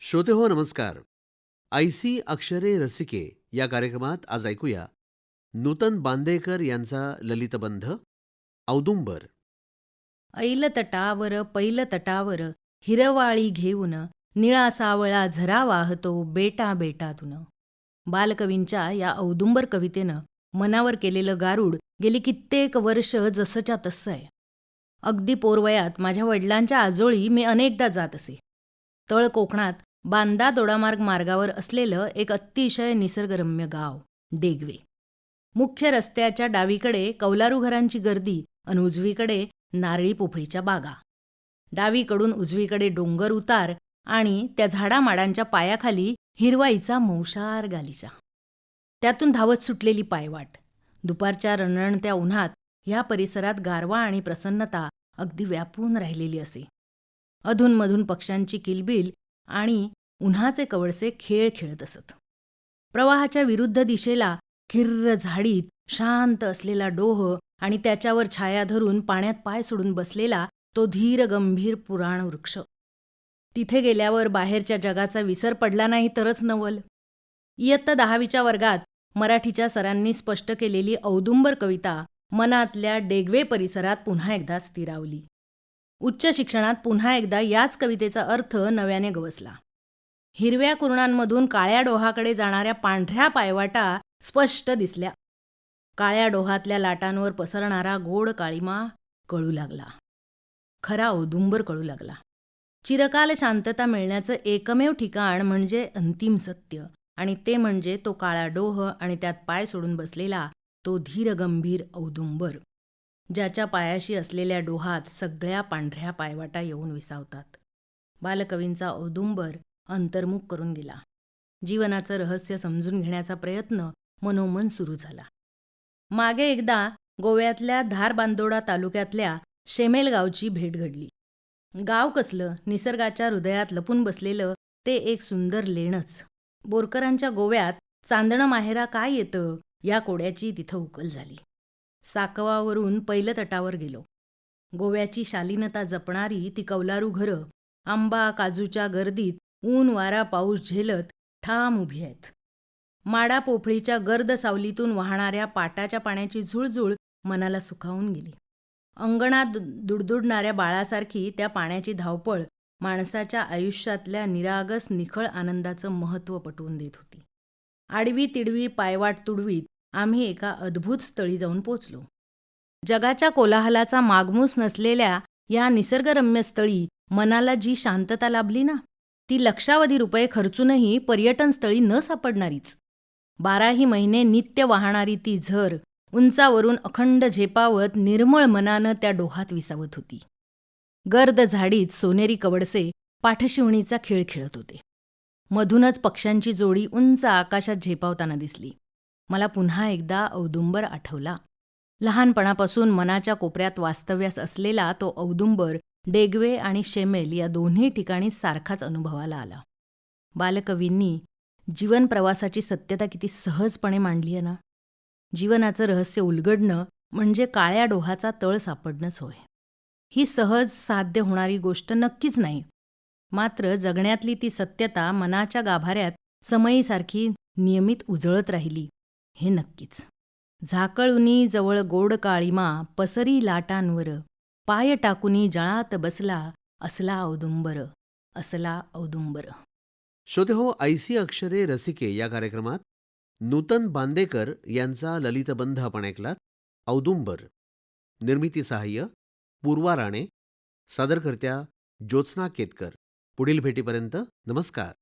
श्रोते हो नमस्कार. ऐसी अक्षरे रसिके या कार्यक्रमात आज ऐकूया नूतन बांदेकर यांचा ललितबंध औदुंबर. ऐल तटावर पैल तटावर हिरवाळी घेऊन निळा सावळा झरा वाहतो बेटा बेटातून. बालकवींच्या या औदुंबर कवितेनं मनावर केलेलं गारूड गेली कित्येक वर्ष जसंच्या तसं आहे. अगदी पोरवयात माझ्या वडिलांच्या आजोळी मी अनेकदा जात असे. तळ कोकणात बांदा दोडामार्ग मार्गावर असलेलं एक अतिशय निसर्गरम्य गाव डेगवे. मुख्य रस्त्याच्या डावीकडे कौलारू घरांची गर्दी आणि उजवीकडे नारळी पोफळीच्या बागा. डावीकडून उजवीकडे डोंगर उतार आणि त्या झाडामाडांच्या पायाखाली हिरवाईचा मौशार गालीचा. त्यातून धावत सुटलेली पायवाट दुपारच्या रणरणत्या उन्हात ह्या परिसरात गारवा आणि प्रसन्नता अगदी व्यापून राहिलेली असे. अधूनमधून पक्ष्यांची किलबिल आणि उन्हाचे कवळसे खेळ खेळत असत. प्रवाहाच्या विरुद्ध दिशेला किर्र झाडीत शांत असलेला डोह आणि त्याच्यावर छाया धरून पाण्यात पाय सोडून बसलेला तो धीर गंभीर पुराण वृक्ष. तिथे गेल्यावर बाहेरच्या जगाचा विसर पडला नाही तरच नवल. इयत्ता दहावीच्या वर्गात मराठीच्या सरांनी स्पष्ट केलेली औदुंबर कविता मनातल्या डेगवे परिसरात पुन्हा एकदा स्थिरावली. उच्च शिक्षणात पुन्हा एकदा याच कवितेचा अर्थ नव्याने गवसला. हिरव्या कुरणांमधून काळ्या डोहाकडे जाणाऱ्या पांढऱ्या पायवाटा स्पष्ट दिसल्या. काळ्या डोहातल्या लाटांवर पसरणारा गोड काळीमा कळू लागला. खरा औदुंबर कळू लागला. चिरकाल शांतता मिळण्याचं एकमेव ठिकाण म्हणजे अंतिम सत्य आणि ते म्हणजे तो काळा डोह आणि त्यात पाय सोडून बसलेला तो धीरगंभीर औदुंबर ज्याच्या पायाशी असलेल्या डोहात सगळ्या पांढऱ्या पायवाटा येऊन विसावतात. बालकवींचा औदुंबर अंतर्मुख करून गेला जीवनाचं रहस्य समजून घेण्याचा प्रयत्न मनोमन सुरू झाला. मागे एकदा गोव्यातल्या धारबांदोडा तालुक्यातल्या शेमेल गावची भेट घडली. गाव कसलं निसर्गाच्या हृदयात लपून बसलेलं ते एक सुंदर लेणच. बोरकरांच्या गोव्यात चांदणं माहेरा काय येतं या कोड्याची तिथं उकल झाली. साकवावरून पहिलं तटावर गेलो. गोव्याची शालीनता जपणारी ती कौलारू घरं आंबा काजूच्या गर्दीत ऊन वारा पाऊस झेलत ठाम उभी आहेत. माडा पोफळीच्या गर्द सावलीतून वाहणाऱ्या पाटाच्या पाण्याची झुळझुळ मनाला सुखावून गेली. अंगणात दुडदुडणाऱ्या बाळासारखी त्या पाण्याची धावपळ माणसाच्या आयुष्यातल्या निरागस निखळ आनंदाचं महत्त्व पटवून देत होती. आडवी तिडवी पायवाट तुडवीत आम्ही एका अद्भुत स्थळी जाऊन पोचलो. जगाच्या कोलाहलाचा मागमूस नसलेल्या या निसर्गरम्य स्थळी मनाला जी शांतता लाभली ना? ती लक्षावधी रुपये खर्चूनही पर्यटनस्थळी न सापडणारीच. बाराही महिने नित्य वाहणारी ती झर उंचावरून अखंड झेपावत निर्मळ मनानं त्या डोहात विसावत होती. गर्द झाडीत सोनेरी कवडसे पाठशिवणीचा खेळ खेळत होते. मधूनच पक्ष्यांची जोडी उंच आकाशात झेपावताना दिसली. मला पुन्हा एकदा औदुंबर आठवला. लहानपणापासून मनाच्या कोपऱ्यात वास्तव्यास असलेला तो औदुंबर डेगवे आणि शेमेल या दोन्ही ठिकाणी सारखाच अनुभवाला आला. बालकवींनी जीवनप्रवासाची सत्यता किती सहजपणे मांडली आहे ना? जीवनाचं रहस्य उलगडणं म्हणजे काळ्या डोहाचा तळ सापडणंच होय. ही सहज साध्य होणारी गोष्ट नक्कीच नाही. मात्र जगण्यातली ती सत्यता मनाच्या गाभाऱ्यात समयीसारखी नियमित उजळत राहिली हे नक्कीच. झाकळुनी जवळ गोड काळीमा पसरी लाटांवर पाय टाकुनी जळात बसला असला औदुंबर असला औदुंबर. श्रोते हो ऐसी अक्षरे रसिके या कार्यक्रमात नूतन बांदेकर यांचा ललितबंध आपण ऐकलात. औदुंबर. निर्मिती सहाय्य पूर्वा राणे सादरकर्त्या ज्योत्स्ना केतकर. पुढील भेटीपर्यंत नमस्कार.